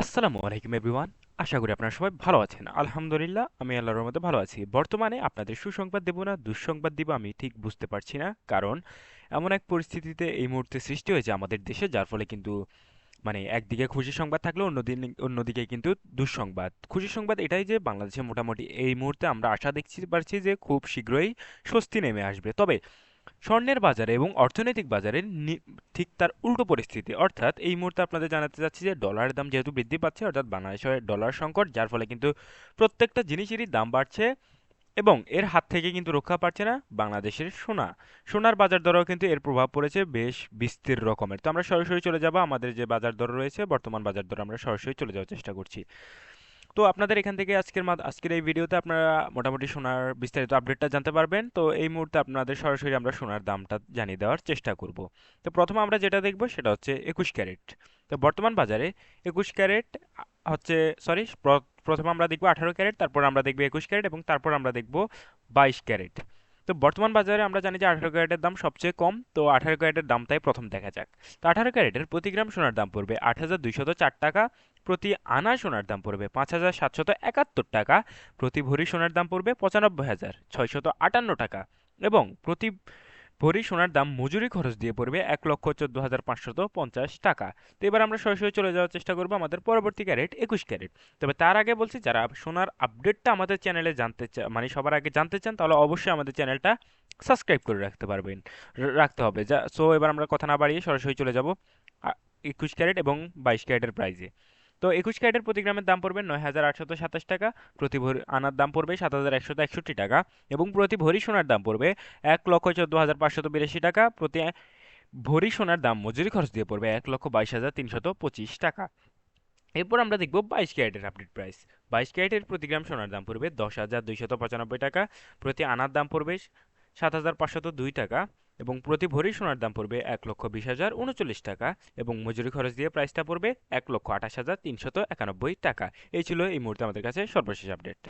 আসসালামু আলাইকুম এভরিওয়ান, আশা করি আপনারা সবাই ভালো আছেন। আলহামদুলিল্লাহ, আমি আল্লাহর রহমতে ভালো আছি। বর্তমানে আপনাদের সুসংবাদ দেব না, দুঃসংবাদ দিব আমি ঠিক বুঝতে পারছি না, কারণ এমন এক পরিস্থিতিতে এই মুহূর্তে সৃষ্টি হয়েছে আমাদের দেশে, যার ফলে কিন্তু মানে একদিকে খুশি সংবাদ থাকলেও অন্যদিন, অন্যদিকে কিন্তু দুঃসংবাদ। খুশি সংবাদ এটাই যে বাংলাদেশে মোটামুটি এই মুহূর্তে আমরা আশা দেখছি, পারছি যে খুব শীঘ্রই স্বস্তি নেমে আসবে। তবে স্বর্ণের বাজারে এবং অর্থনৈতিক বাজারে ঠিক তার উল্টো পরিস্থিতি। অর্থাৎ এই মুহূর্তে আপনাদের জানাতে চাচ্ছি যে ডলারের দাম যেহেতু বৃদ্ধি পাচ্ছে, অর্থাৎ বাংলাদেশের ডলার সংকট, যার ফলে কিন্তু প্রত্যেকটা জিনিসেরই দাম বাড়ছে এবং এর হাত থেকে কিন্তু রক্ষা পাচ্ছে না বাংলাদেশের সোনা। সোনার বাজার দরেও কিন্তু এর প্রভাব পড়েছে বেশ বিস্তীর রকমের। তো আমরা সরাসরি চলে যাব, আমাদের যে বাজার দর রয়েছে, বর্তমান বাজার দর আমরা সরাসরি চলে যাওয়ার চেষ্টা করছি। তো আপনাদের এখান থেকে আজকের আজকের এই ভিডিওতে আপনারা মোটামুটি সোনার বিস্তারিত আপডেটটা জানতে পারবেন। তো এই মুহূর্তে আপনাদের সরাসরি আমরা সোনার দামটা জানিয়ে দেওয়ার চেষ্টা করব। তো প্রথমে আমরা যেটা দেখব সেটা হচ্ছে একুশ ক্যারেট। তো বর্তমান বাজারে একুশ ক্যারেট হচ্ছে, সরি প্রথমে আমরা দেখব আঠারো ক্যারেট, তারপর আমরা দেখব একুশ ক্যারেট এবং তারপর আমরা দেখব বাইশ ক্যারেট। তো বর্তমান বাজারে আমরা জানি যে আঠারো ক্যারেটের দাম সবচেয়ে কম, তো আঠারো ক্যারেটের দামটাই প্রথম দেখা যাক। তো আঠারো ক্যারেটের প্রতি গ্রাম সোনার দাম পড়বে আট হাজার দুইশত চার টাকা। প্রতি আনা সোনার দাম পড়বে পাঁচ হাজার সাতশত একাত্তর টাকা, প্রতি ভরি সোনার দাম পড়বে পঁচানব্বই হাজার ছয়শত আটান্ন টাকা এবং প্রতি ভরি সোনার দাম মজুরি খরচ দিয়ে পড়বে এক লক্ষ চোদ্দ হাজার পাঁচশত পঞ্চাশ টাকা। তো এবার আমরা সরাসরি চলে যাওয়ার চেষ্টা করব আমাদের পরবর্তী ক্যারেট, একুশ ক্যারেট। তবে তার আগে বলছি, যারা সোনার আপডেটটা আমাদের চ্যানেলে জানতে চা মানে সবার আগে জানতে চান, তাহলে অবশ্যই আমাদের চ্যানেলটা সাবস্ক্রাইব করে রাখতে পারবেন রাখতে হবে। যা সো এবার আমরা কথা না বাড়িয়ে সরাসরি চলে যাব একুশ ক্যারেট এবং বাইশ ক্যারেটের প্রাইজে তো একুশ ক্যারেটের প্রতি গ্রামের দাম পড়বে নয় হাজার আটশত সাতাশ টাকা, প্রতি ভরি আনার দাম পড়বে সাত হাজার একশত একষট্টি টাকা এবং প্রতি ভরি সোনার দাম পড়বে এক লক্ষ চোদ্দ হাজার পাঁচশত বিরাশি টাকা, প্রতি ভরি সোনার দাম মজুরি খরচ দিয়ে পড়বে এক লক্ষ বাইশ হাজার তিনশত পঁচিশ টাকা। এরপর আমরা দেখব বাইশ ক্যারেটের আপডেট প্রাইস। বাইশ ক্যারেটের প্রতি গ্রাম সোনার দাম পড়বে দশ হাজার দুইশত পঁচানব্বই টাকা, প্রতি আনার দাম পড়বে সাত হাজার পাঁচশত দুই টাকা। এবং প্রতি ভরি সোনার দাম পড়বে এক লক্ষ বিশ হাজার উনচল্লিশ টাকা এবং মজুরি খরচ দিয়ে প্রাইসটা পড়বে এক লক্ষ আঠাশ হাজার তিনশত একানব্বই টাকা। এই ছিল এই মুহূর্তে আমাদের কাছে সর্বশেষ আপডেট